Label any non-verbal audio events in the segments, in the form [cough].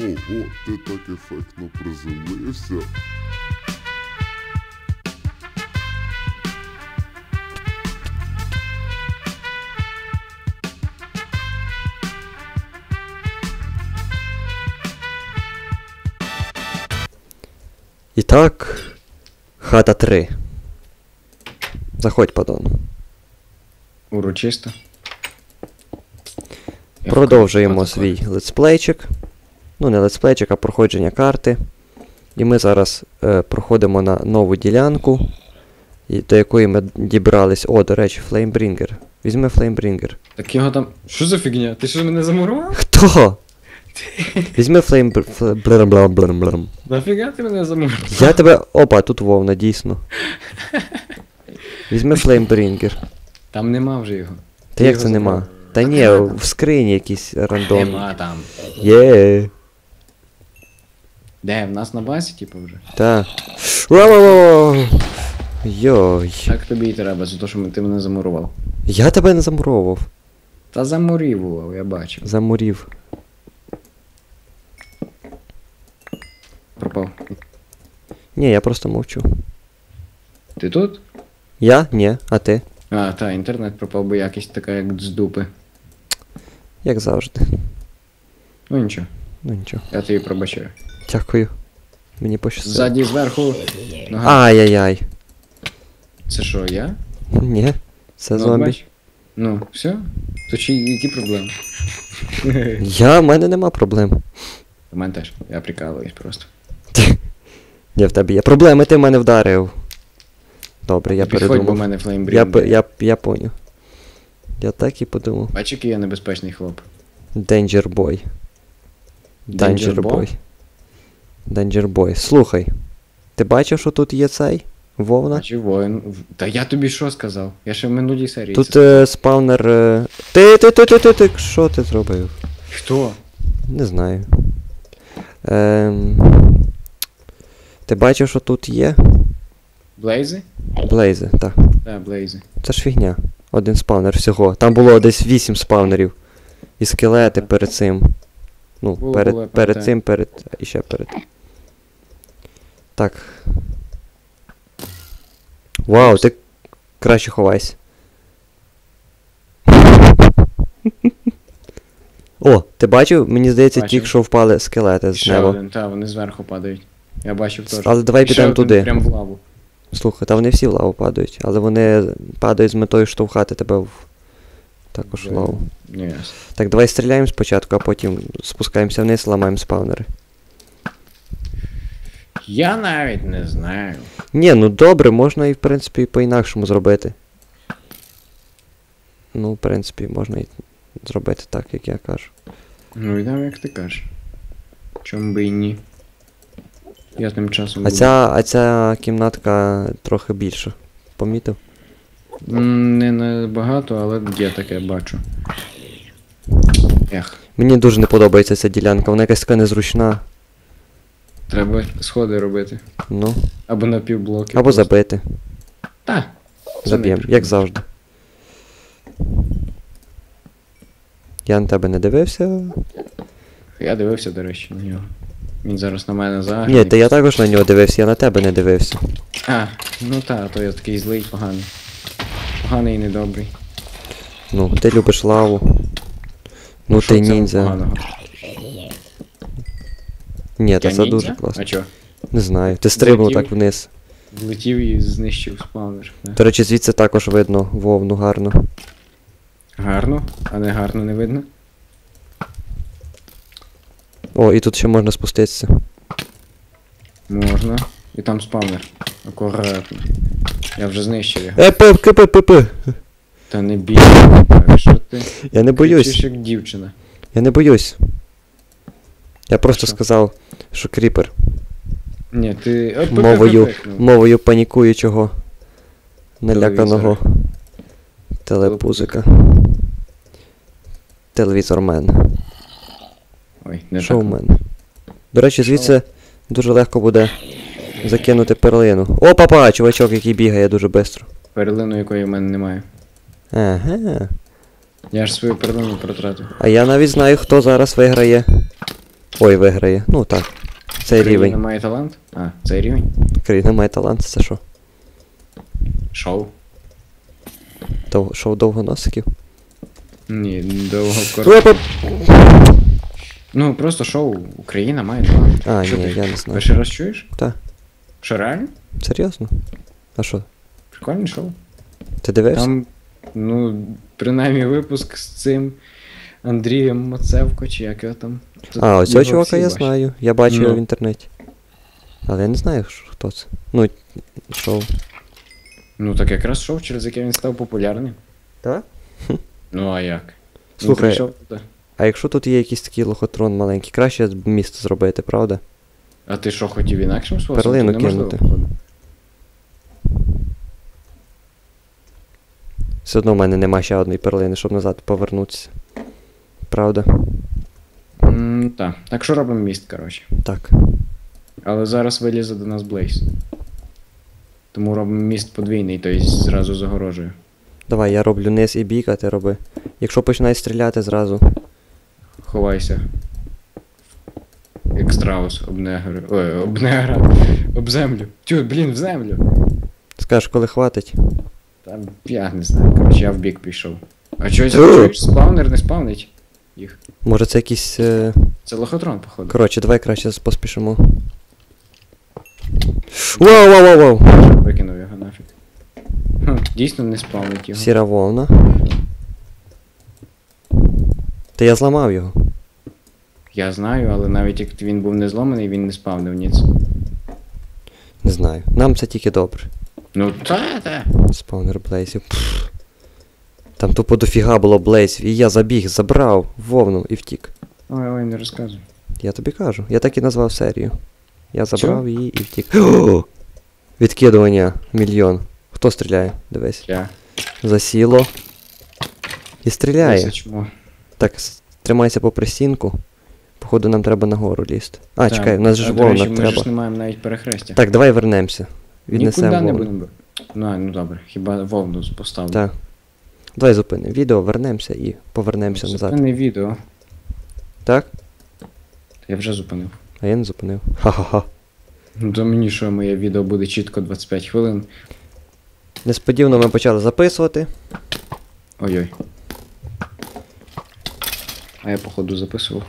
Ого, ти так ефектно приземлився. І так, хата 3. Заходь, падон. Урочисто. Продовжуємо свій летсплейчик. Ну, не летсплейчик, а проходження карти. І ми зараз е, проходимо на нову ділянку, і, до якої ми дібрались. О, до речі, Флеймбрінгер. Візьми Флеймбрінгер. Так його там. Що за фігня? Ти що мене замурував? Хто? Візьми Флеймбрінгер. Нафіга ти мене замурував? Я тебе. Опа, тут вовна, дійсно. Візьми Флеймбрінгер. Там нема вже його. Та як це нема? Та ні, в скрині якісь рандомні. Нема там. Є. Де, в нас на базі, типу, вже? Та. Йой. Так тобі і треба, за те, що ти мене замурував. Я тебе не замуровував. Та замурівував, я бачив. Замурів. Пропав. Ні, я просто мовчу. Ти тут? Я? Ні, а ти? А, та, інтернет пропав, бо якість така, як з дупи. Як завжди. Ну нічого, Ну нічого. я тобі пробачаю. Дякую. Мені пощастило. Ззаді, зверху. Нога. Ай-яй-яй. Це що, я? Ні. Це Ну, зомбі. бач? Ну, все? То чи які проблеми? Я, в мене нема проблем. У мене теж. Я прикалуюсь просто. [laughs] Ні, в тебе є проблеми, ти мене вдарив. Добре, я Підходь, бо в передумав. мене Я, флеймбрінг. п- я, я поняв. Я так і подумав. Бач, який я небезпечний хлоп. Danger Boy. Danger Boy. Boy. Слухай. Ти бачив, що тут є цей? Вовна? Воїн. Та я тобі що сказав? Я ще в минулій серії. Тут це е, спавнер. Е... Ти, ти, ти, ти, ти, ти, що ти зробив? Хто? Не знаю. Ем... Ти бачив, що тут є? Блейзи? Блейзи, так. Так, блейзи. Це ж фігня. Один спавнер всього. Там було десь 8 спавнерів. І скелети перед цим. Ну, Було, перед, було, я перед пам'ятаю. цим, перед. І ще перед. Так. Вау, ти краще ховайся. [laughs] О, ти бачив? Мені здається, Бачив. тільки що впали скелети з неба. один, та, вони зверху падають. Я бачив теж. Але давай ще підемо один туди. Прям в лаву. Слухай, та вони всі в лаву падають, але вони падають з метою штовхати тебе в також в лаву. Так, давай стріляємо спочатку, а потім спускаємося вниз, ламаємо спавнери. Я навіть не знаю. Ні, ну добре, можна і в принципі по-інакшому зробити. Ну, в принципі, можна і зробити так, як я кажу. Ну і там як ти кажеш. Чому би і ні. Я тим часом. А ця, а ця кімнатка трохи більша. Помітив? Не набагато, але є таке бачу. Ех, Мені дуже не подобається ця ділянка, вона якась така незручна. Треба сходи робити. Ну, Або на півблоки. або просто. забити. Та. Заб'ємо, як завжди. Я на тебе не дивився. Я дивився, до речі, на нього. Він зараз на мене Ні, загне. та я також на нього дивився, я на тебе не дивився. А, ну та, то я такий злий, поганий. Поганий і недобрий. Ну, ти любиш лаву. Ну Що ти ніндзя. поганого? Ні, та це дуже класно. А чо? Не знаю. Ти стрибнув так вниз. Влетів і знищив спавнер. да. До речі, звідси також видно вовну гарно. Гарно, а не гарно не видно. О, і тут ще можна спуститися. Можна. І там спавнер. Акуратно. Я вже знищив його. Е, п, п, п. Та не бійся, так, що ти? Я не боюсь. Кричиш, як дівчина. Я не боюсь. Я просто що? сказав, що кріпер. Ні, ти. Мовою, мовою панікуючого. Наляканого телепузика. Телевізормен. Ой, не так. Шоумен. До речі, звідси дуже легко буде закинути перлину. О, папа, чувачок, який бігає дуже швидко. Перлину, якої в мене немає. Ага. Я ж свою перлину протратив. А я навіть знаю, хто зараз виграє. Ой, виграє. Ну так. Цей Країна рівень. має талант? А, цей рівень? Країна має талант, це що? Шоу. Дов... Шоу довгоносиків? Ні, довго коротко. Ну, просто шоу. Україна має талант. А, Що ні, ти? я не знаю. Перший раз чуєш? Та. Що реально? Серйозно? А що? Прикольне шоу. Ти дивився? Там, ну, принаймні випуск з цим Андрієм Мацевко, чи як його там. Тут А, ось цього чувака всі я бачать. знаю. Я бачив його Ну. в інтернеті. Але я не знаю, що- хто це. Ну, шоу. Ну так якраз шоу, через яке він став популярним. Так? Ну а як? Він Слухай, прийшов туди. А якщо тут є якийсь такий лохотрон маленький, краще б місто зробити, правда? А ти що хотів інакшим способом? Перлину неможливо, кинути. Все одно в мене нема ще одної перлини, щоб назад повернутися. Правда? М, Так. Так що робимо міст, коротше. Так. Але зараз вилізе до нас Блейз. Тому робимо міст подвійний, тобто зразу загорожую. Давай, я роблю низ і бік, а ти роби. Якщо починає стріляти зразу. Ховайся. Як страус об. Ой, об негра. Об землю. Тю, блін, в землю. Скажеш, коли хватить. Там я не знаю. Коротше, я в бік пішов. А чогось спавнер не спавнить їх. Може це якийсь. Е... Це лохотрон, походу. Коротше, давай краще поспішимо. Вау, вау, вау, вау! Викинув його нафіг. Хм, дійсно не спавнить його. Сіра вовна. Та я зламав його. Я знаю, але навіть як він був не зломаний, він не спавнив ніц. Не знаю. Нам це тільки добре. Ну та, та. Спаунер блейзів. Пф. Там тупо дофіга було блейзів, і я забіг, забрав вовну і втік. Ой, ой, не розказуй. Я тобі кажу. Я так і назвав серію. Я забрав її і втік. О! Відкидування. Мільйон. Хто стріляє? Дивись. Я. Засіло. І стріляє. Так, тримайся по присінку. Походу нам треба нагору лізти. А, Так, чекай, у нас же ж а, до Ми ж не маємо навіть перехрестя. Так, давай вернемося. Віднесемо Нікуди не будемо. Ну, ну добре, хіба вовну поставлю. Так. Давай зупинимо відео, вернемося і повернемося назад. Зупини відео. Так? Я вже зупинив. А я не зупинив. Ха-ха-ха. Ну то мені що моє відео буде чітко 25 хвилин. Несподівано ми почали записувати. Ой-ой. А я походу записував.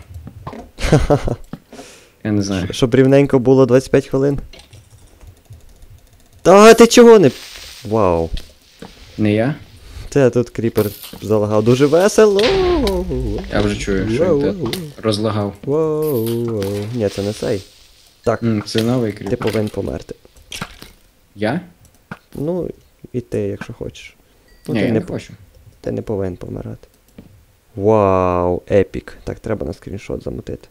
Ха-ха. Я не знаю. Щоб рівненько було 25 хвилин. Та ти чого не. Вау. Не я? Це тут кріпер залагав дуже весело. Я вже чую, що він те розлагав. Ні, це не цей. Так, М, Це новий ти повинен померти. Я? Ну, і ти, якщо хочеш. Ну, Ні, ти, я не, по- хочу. ти не повинен помирати. Вау, епік. Так, треба на скріншот замутити.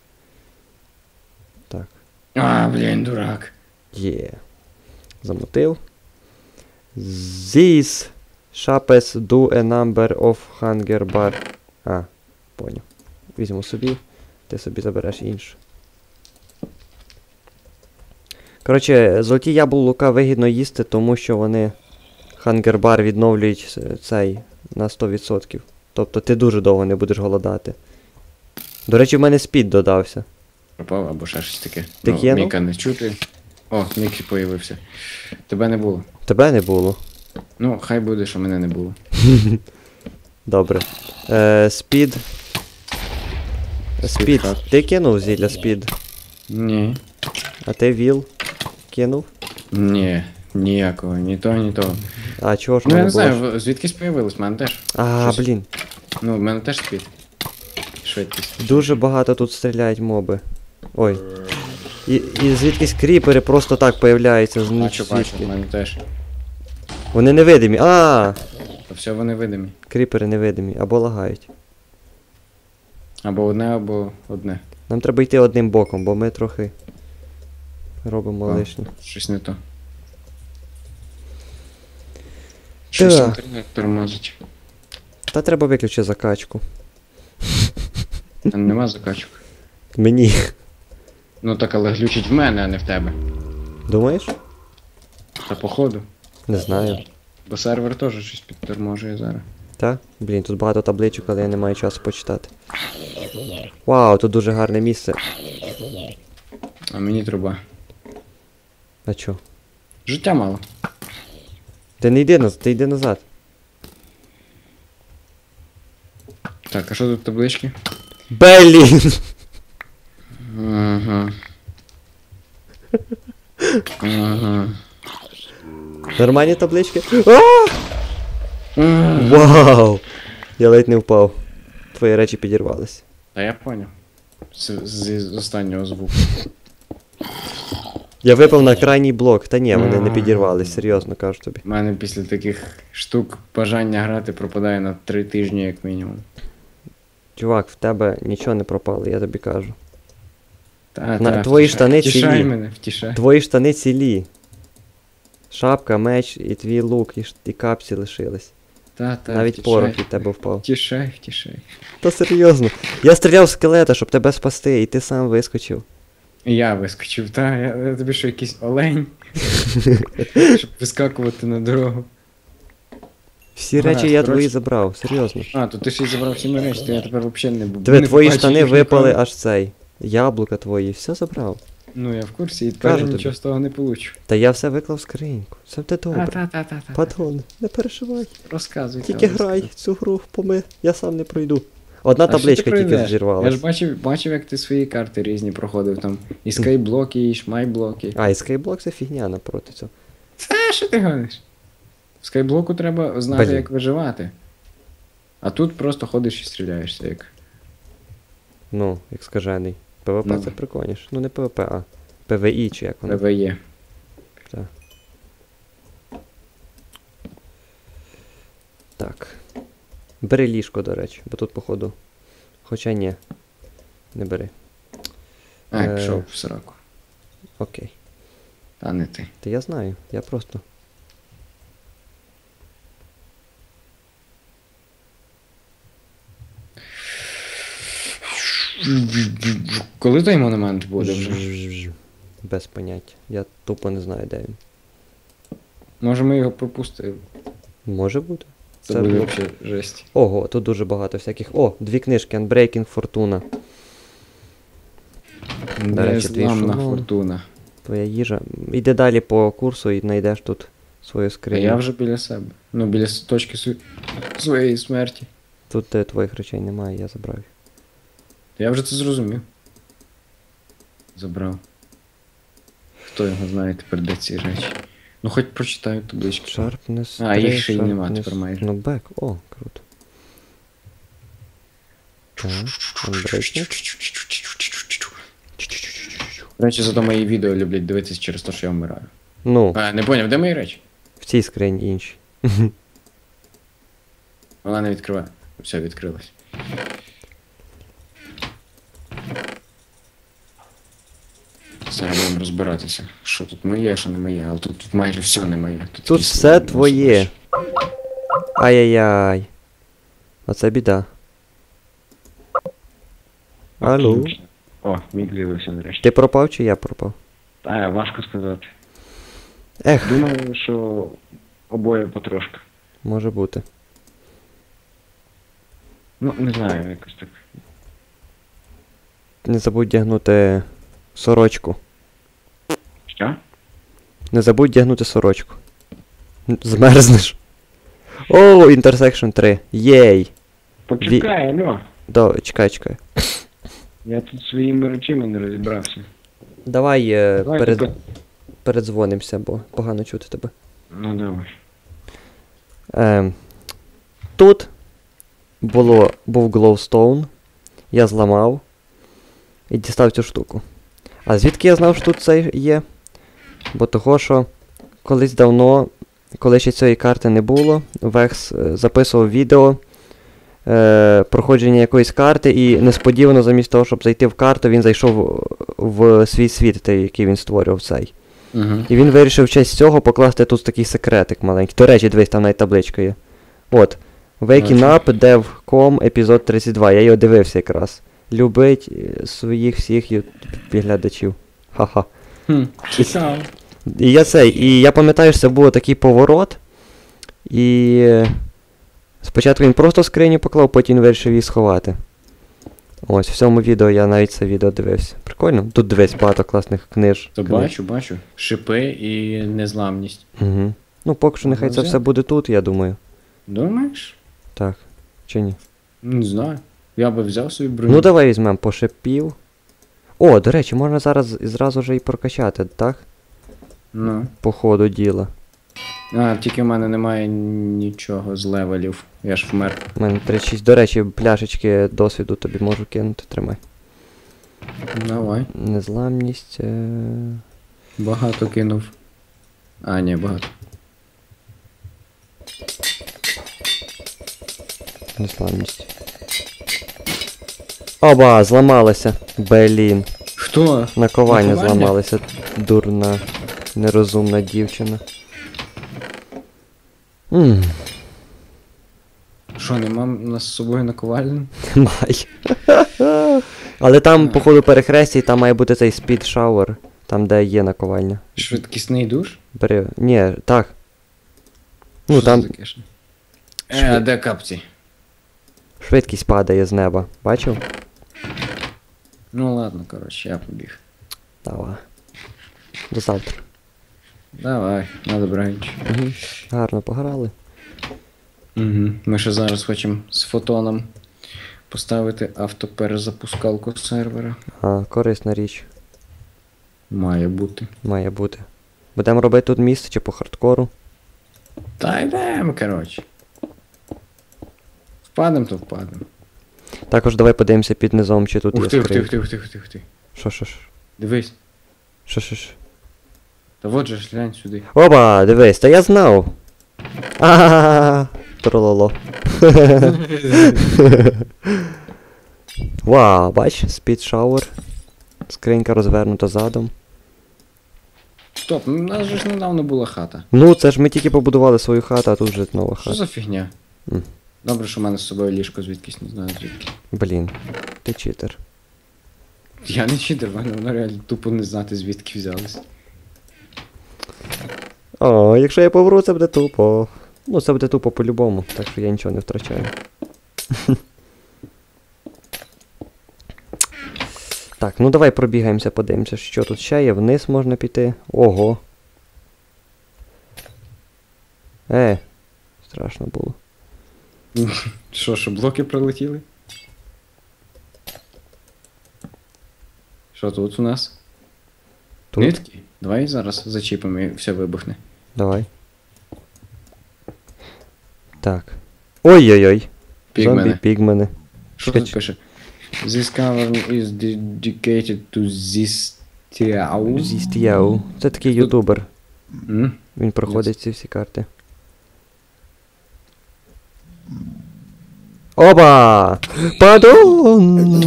Так. А, блін, дурак. Є. Замутив. These shapes do a number of hunger bar. А, поняв. Візьму собі, ти собі забереш іншу. Коротше, золоті яблука вигідно їсти, тому що вони bar відновлюють цей на 100%. Тобто ти дуже довго не будеш голодати. До речі, в мене спід додався. Пропав або ще щось таке. Ти ну? Міка не чути. О, Мікі появився. Тебе не було. Тебе не було. Ну, хай буде, що мене не було. [laughs] Добре. Е, спід. Спід. Ти кинув зілля спід, Ні. а ти віл кинув. Ні. Ніякого, ні того, ні того. А чого ж Ну я мене не було? знаю, в- звідкись появилось, в мене теж. А, щось- блін. Ну, в мене теж спід. Швидкість. Дуже багато тут стріляють моби. Ой. І, і звідкись кріпери просто так появляються з Бачу, бачу, в мене теж. Вони невидимі. А! То все вони видимі. Кріпери невидимі, або лагають. Або одне, або одне. Нам треба йти одним боком, бо ми трохи робимо А. лишнє. Щось не то. Щось інтернет тормозить. Та треба виключити закачку. А Нема закачок. Мені. Ну так, але глючить в мене, а не в тебе. Думаєш? Та походу. Не знаю. Бо сервер теж щось підторможує зараз. Та? Блін, тут багато табличок, але я не маю часу почитати. Вау, тут дуже гарне місце. А мені труба. А чо? Життя мало. Ти не йди назад, ти йди назад. Так, а що тут таблички? Блін! Ага. [laughs] Ага. Нормальні таблички. А! Вау! Я ледь не впав. Твої речі підірвались. Та я поняв. З останнього звуку. Я випав на крайній блок. Та ні, вони не підірвались, серйозно кажу тобі. У мене після таких штук бажання грати пропадає на три тижні, як мінімум. Чувак, в тебе нічого не пропало, я тобі кажу. Та, На- та, твої втішай- штани Втішай цілі. мене, втішай. Твої штани цілі. Шапка, меч і твій лук, і, ш- і капці лишились. Та, та, Навіть втішай. порох від тебе впав. Втішай, втішай. Та серйозно. Я стріляв в скелета, щоб тебе спасти, і ти сам вискочив. Я вискочив, та, я, я тобі що якийсь олень. [laughs] щоб вискакувати на дорогу. Всі Гаразд, речі я твої забрав, серйозно. А, то ти ще й забрав всі мої речі, то я тепер взагалі не буду. Диви, твої штани випали аж цей. Яблука твої, все забрав. Ну я в курсі, і тепер Кажу тобі. нічого з того не получу. Та я все виклав в скриньку. Все буде добре. та, та, та, та. Падон, не переживай. Розказуй. Тільки грай цю гру, поми. Я сам не пройду. Одна А що ти табличка тільки пройдеш? Я зірвалась. ж бачив, бачив, як ти свої карти різні проходив там. І скайблоки, і шмайблоки. А, і скайблок це фігня напроти цього. Та що ти гониш? В скайблоку треба знати, Блін. як виживати. А тут просто ходиш і стріляєшся, як. Ну, як скажений. ПВП Ну. це прикольніше. Ну не ПВП, а ПВІ чи як воно. ПВЕ. Так. Так. Бери ліжко, до речі, бо тут, походу. Хоча ні. Не бери. А, Е. пішов в сраку. Окей. Та не ти. Та я знаю, я просто. Коли той монумент буде вже? Без поняття. Я тупо не знаю, де він. Може ми його пропустили. Може бути. Це, Це буде було- взагалі жесть. Ого, тут дуже багато всяких. О, дві книжки Unbreaking Fortuna. До речі, твій Незламна фортуна. Твоя їжа. Іди далі по курсу і знайдеш тут свою А я вже біля себе. Ну, біля точки су- своєї смерті. Тут е, твоїх речей немає, я забрав їх. Я вже це зрозумів. Забрав. Хто його знає тепер де ці речі. Ну хоч прочитаю таблички. Sharpness. А, їх ще й нема тепер майже. Ну, бек, о, круто. До речі, зато мої відео люблять дивитися через те, що я вмираю. Ну, А, не поняв, де мої речі? в цій скрині інші. Вона не відкриває. Все, відкрилась. Зараз будемо розбиратися, що тут моє, що не моє, але тут, тут майже все не моє. Тут, Тут якісь все твоє. Ай-яй-яй. Оце біда. Алло. О, мік з'явився нарешті. Ти пропав чи я пропав? Та, важко сказати. Ех, Думаю, що обоє потрошки. може бути. Ну, не знаю, якось так. Не забудь дягнути сорочку. Що? Не забудь дягнути сорочку. Змерзнеш. О, Intersection 3. Єй. Почекай, алло. До, чекай, чекай. Я тут своїми речами не розібрався. Давай, е, Давай перед, тут- передзвонимося, бо погано чути тебе. Ну давай. Ем, тут було, був Glowstone, я зламав і дістав цю штуку. А звідки я знав, що тут це є? Бо того, що колись давно, коли ще цієї карти не було, Векс е, записував відео е, проходження якоїсь карти, і несподівано, замість того, щоб зайти в карту, він зайшов в свій світ, той, який він створював цей. Угу. І він вирішив в честь цього покласти тут такий секретик маленький. До речі, дивись, там навіть табличка є. От. Waking. Up Dev.com епізод 32. Я його дивився якраз. Любить е, своїх всіх ю- глядачів. Ха-ха. Хм, цікаво. І я цей, і я пам'ятаю, що це був такий поворот. І е, спочатку він просто скриню поклав, потім вирішив її сховати. Ось, в цьому відео я навіть це відео дивився. Прикольно. Тут дивись багато класних книж. То книг. бачу, бачу. Шипи і незламність. Угу. Ну, поки що нехай це все буде тут, я думаю. Думаєш? Так. Чи ні? Не знаю. Я би взяв собі броню. Ну давай візьмемо по шипів. О, до речі, можна зараз і зразу же і прокачати, так? Ну. По ходу діла. А, тільки в мене немає нічого з левелів. Я ж вмер. У мене 36. До речі, пляшечки досвіду тобі можу кинути, тримай. Давай. Незламність. Е... Багато кинув. А, ні, багато. Незламність. Оба, зламалася. Блін. Хто? Наковальня Наковальня? зламалася. Дурна, нерозумна дівчина. Ммм, Що, нема у нас з собою наковальні? май. [laughs] Але там, походу, перехрестя, і там має бути цей спід шауер, там, де є наковальня. Швидкісний душ? Бери. Ні, так. Ну Що там це таке ж? Е, а де капці? швидкість падає з неба. Бачив? Ну ладно, коротше, я побіг. Давай. До завтра. Давай, на добраніч. Угу. Гарно пограли. Угу. Ми ще зараз хочемо з фотоном поставити автоперезапускалку сервера. А, корисна річ. Має бути. Має бути. Будемо робити тут місце чи по хардкору. Та йдемо, коротше. Впадем, то впадем. Також давай подивимося під низом, чи тут Ух є ти, ух ти, ух ти, ух ти, ух ти, ух ти. Що, що, що? Дивись. Що, що, що? Та от же ж глянь сюди. Оба, дивись, та я знав. А, трололо. [laughs] Вау, бач, спід шауер. Скринька розвернута задом. Стоп, ну у нас же ж недавно була хата. Ну, це ж ми тільки побудували свою хату, а тут вже нова хата. Що за фігня? М. Добре, що в мене з собою ліжко звідкись не знаю звідки. Блін, ти читер. Я не читер, в мене воно реально тупо не знати звідки взялось. О, якщо я повру, це буде тупо. Ну, це буде тупо по-любому, так що я нічого не втрачаю. [laughs] так, ну давай пробігаємося, подивимося, що тут ще є. Вниз можна піти. Ого. Е, страшно було. Що, що блоки прилетіли? Що тут у нас? Тут. Нитки? Давай зараз зачіпимо і все вибухне. Давай. Так. Ой-ой-ой. Зомбі пігмени. Що тут пише? This cavern is dedicated to this tiao. Зістіяу. Це такий ютубер. Він проходить ці всі карти. Оба! Падон!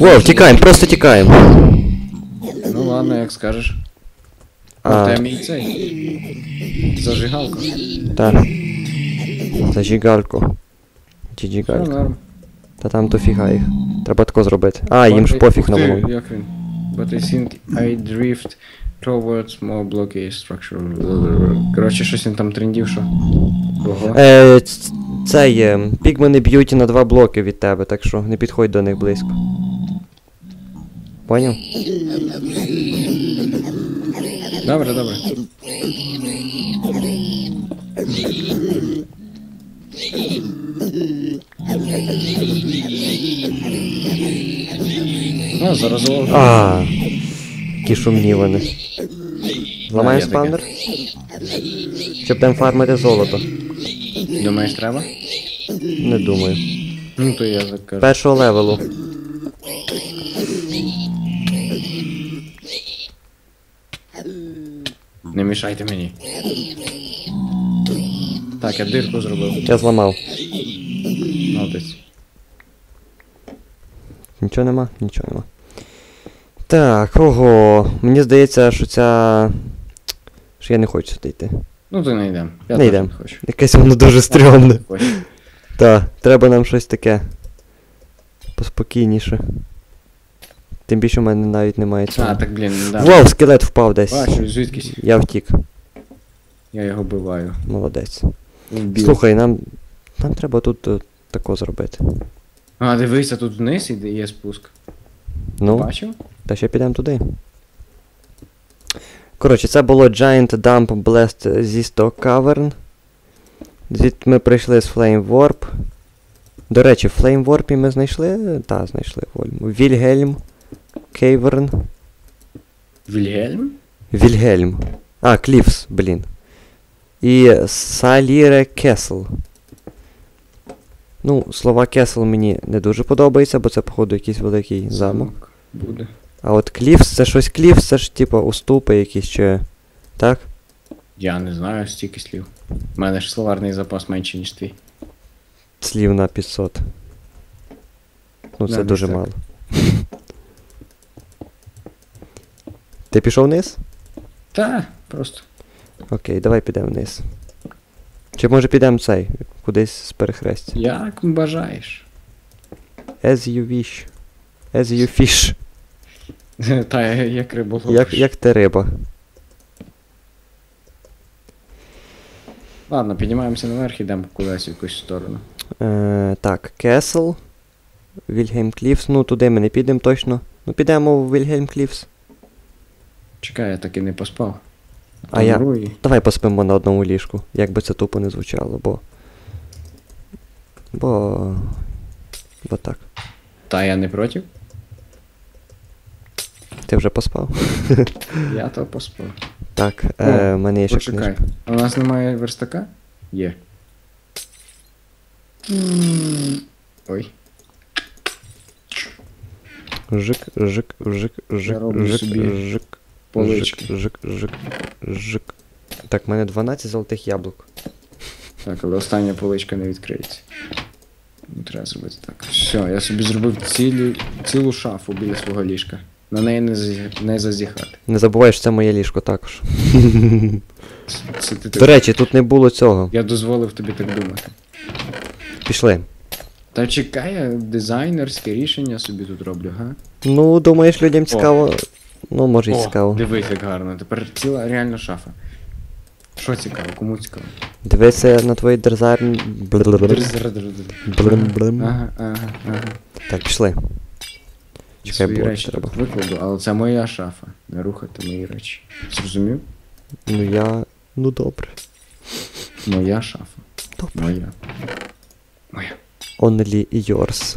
О, втікаємо, просто тікаємо. Ну ладно, як скажеш. А. А, мій цей. Зажигалка. Так. Джігалько. норм. Та там дофіга їх. Треба тако зробити. А, їм ж пофіг на вогонь. Як він? But I think I drift towards more blocky structure. Коротше, щось він там трендів, що. Ого. Е, ц- це є. Пігмени б'ють на два блоки від тебе, так що не підходь до них близько. Поняв? Добре, добре. А, зараз. А, які шумні вони. Зламаємо я Щоб там фармити золото. Думаєш, треба? Не думаю. Ну то я так кажу. Першого левелу. Не мішайте мені. Так, я дирку зробив. Я зламав. Молодець. Нічого нема? Нічого нема. Так, ого. Мені здається, що ця. Що я не хочу сюди йти. Ну то не йдемо. Я Не теж йдем. хочу. Якесь воно дуже стрьомне. Так, треба нам щось таке. Поспокійніше. Тим більше в мене навіть немає цього. А, так блін, да. Вау, скелет впав десь. Бачу, звідкись. Я втік. Я його вбиваю. Молодець. Слухай, нам. Нам треба тут е, тако зробити. А, дивися, тут вниз іде є спуск. Ну, Бачив? та ще підемо туди. Коротше, це було Giant Dump Blast зі 100 Cavern. Звідти ми прийшли з Flame Warp. До речі, в Flame Warp ми знайшли. Так, знайшли Вольму. Вільгельм. Кейверн. Вільгельм? Вільгельм. А, Кліфс, блін. І Саліре Кесл. Ну, слова Кесл мені не дуже подобається, бо це, походу, якийсь великий замок. Буде. А от Кліфс, це щось Кліфс, це ж типа уступи якісь чи. Так? Я не знаю стільки слів. У мене ж словарний запас менше, ніж твій. Слів на 500. Ну, це Да, дуже так. мало. Ти пішов вниз? Та, просто. Окей, давай підемо вниз. Чи може підемо цей, кудись з перехрестя? Як бажаєш. As you wish. As you fish. [laughs] Та як риболов. Як, як ти риба. Ладно, піднімаємося наверх, ідемо кудись в якусь сторону. Е, так, Кесл. Вільгельм Кліфс. Ну, туди ми не підемо точно. Ну, підемо в Вільгельм Кліфс. Чекай, я так і не поспав. А я- Давай поспимо на одному ліжку, як би це тупо не звучало, бо. Бо. Бо так. Та я не проти. Ти вже поспав? [laughs] Я то поспав. Так, е, в мене є ще Почекай. книжка. А у нас немає верстака? Є. Ой. Жик, жик, жик, жик, роблю жик, собі жик, полички. жик, жик, жик, жик. Так, в мене 12 золотих яблук. Так, але остання поличка не відкриється. Ну, треба зробити так. Все, я собі зробив цілі, цілу шафу біля свого ліжка. На неї не, зазі- не зазіхати. Не забувай, що це моє ліжко також. Це ти До так- речі, тут не було цього. Я дозволив тобі так думати. Пішли. Та чекай, я дизайнерське рішення собі тут роблю, га? Ну, думаєш, людям цікаво. Ну, може і цікаво. Дивись, як гарно. Тепер ціла реально шафа. Що цікаво, кому цікаво? Дивися на твої дерзарні. Блим-блим. Ага, ага, ага. Так, пішли. Чекай, Свої речі треба. тут викладу, але це моя шафа. Не рухати мої речі. Зрозумів? Ну я. Ну добре. Моя шафа. Добре. Моя. Моя. Only yours.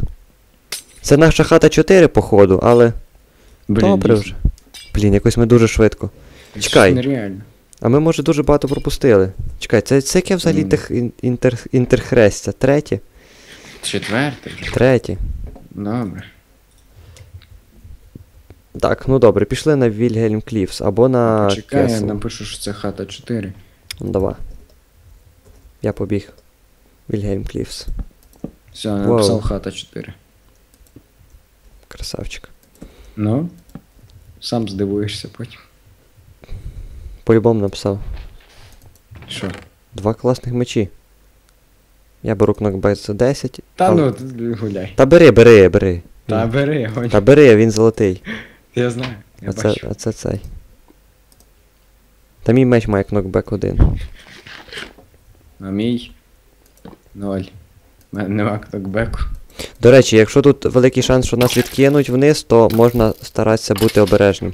Це наша хата 4, походу, але. добре дійсно. вже. Блін, якось ми дуже швидко. Це Чекай. Нереально. А ми, може, дуже багато пропустили. Чекай, це, це яке взагалі Ну. тих ін- інтер, інтерхрестя? Третє? Четверте. Третє. Добре. Так, ну добре, пішли на Вільгельм Кліфс або на Чекай, я Кесл. напишу, що це хата 4. Ну, давай. Я побіг. Вільгельм Кліфс. Все, я Вау. написав хата 4. Красавчик. Ну, сам здивуєшся потім. По-любому написав. Що? Два класних мечі. Я беру кнокбайт за 10. Та але- ну, ти гуляй. Та бери, бери, бери. Та бери, гонь. Та бери, він золотий. [laughs] Я знаю. Я А це, бачу. а це цей. Та мій меч має кнокбек один. А мій. Ноль. У мене нема кнокбеку. До речі, якщо тут великий шанс, що нас відкинуть вниз, то можна старатися бути обережним.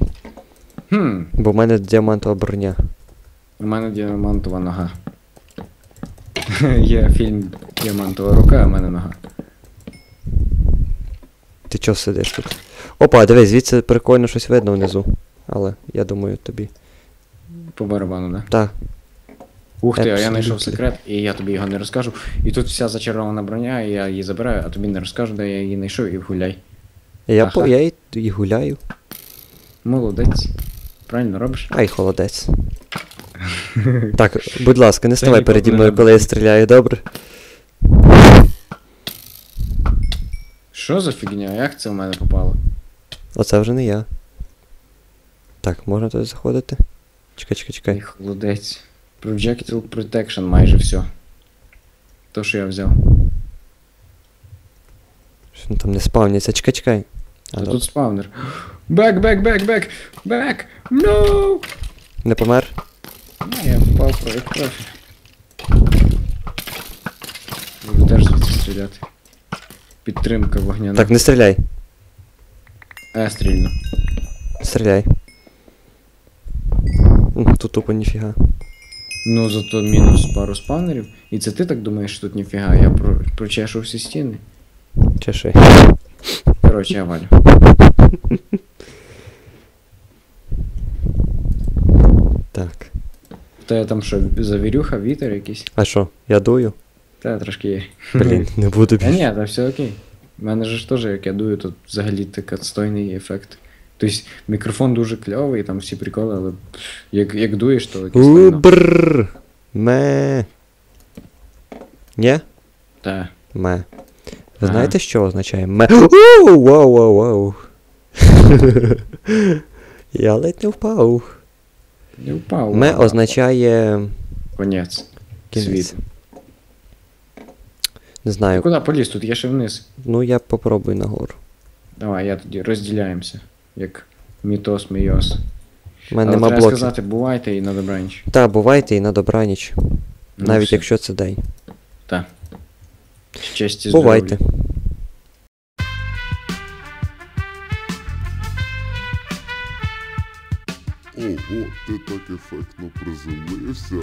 Хм. Бо в мене діамантова броня. У мене діамантова нога. [laughs] Є фільм Діамантова рука, а в мене нога. Ти чого сидиш тут? Опа, дивись, звідси прикольно щось видно внизу. Але я думаю тобі. По барабану, да? Так. Ух ти, а я знайшов секрет, і я тобі його не розкажу. І тут вся зачарована броня, і я її забираю, а тобі не розкажу, де я її знайшов і гуляй. Я, по, я і, і гуляю. Молодець. Правильно робиш? Ай, холодець. так, будь ласка, не ставай переді мною, коли я стріляю, добре? Що за фігня? Як це в мене попало? Оце вже не я. Так, можна туди заходити? Чекай, чекай, Ай, чекай. холодець. Projectile Protection майже все. То, що я взяв. Що там не спавняться? Чекай, чекай. А, Та добре. тут спавнер. Бек, бек, бек, бек! Бек! No! Не помер? А, я впав про як профі. Буду теж звідси стріляти. Підтримка вогняна. Так, не стріляй. Е, стрільно. Стріляй. М, Тут тупо ніфіга. Ну, зато мінус пару спавнерів. І це ти так думаєш, що тут ніфіга, я про... прочешу всі стіни. Чеши. Коротше, я валю. Так. В тебе там що, завірюха, вітер якийсь? А що, я дую? Та трошки є. Блін, не буду Та більше. ні, та все окей. У мене ж теж, як я дую, тут взагалі такий отстойний ефект. Тобто мікрофон дуже кльовий, там всі приколи, але як, як дуєш, то якось У, бррр. Ме. Нє? Та. Ме. Ви знаєте, що означає ме? Вау. [laughs] Я ледь не впав. Не впав. Ме означає. Конець. Кінець. Не знаю. Куди поліз? Тут є ще вниз. Ну я попробую нагору. Давай, я тоді розділяємося. Як мітос, мейос. У мене Але нема треба блоків. сказати, бувайте і на добраніч. Та, бувайте і на добраніч. Ну, Навіть все. якщо це день. Так. Щастя, Бувайте. здоров'я. Ого, ти так ефектно приземлився.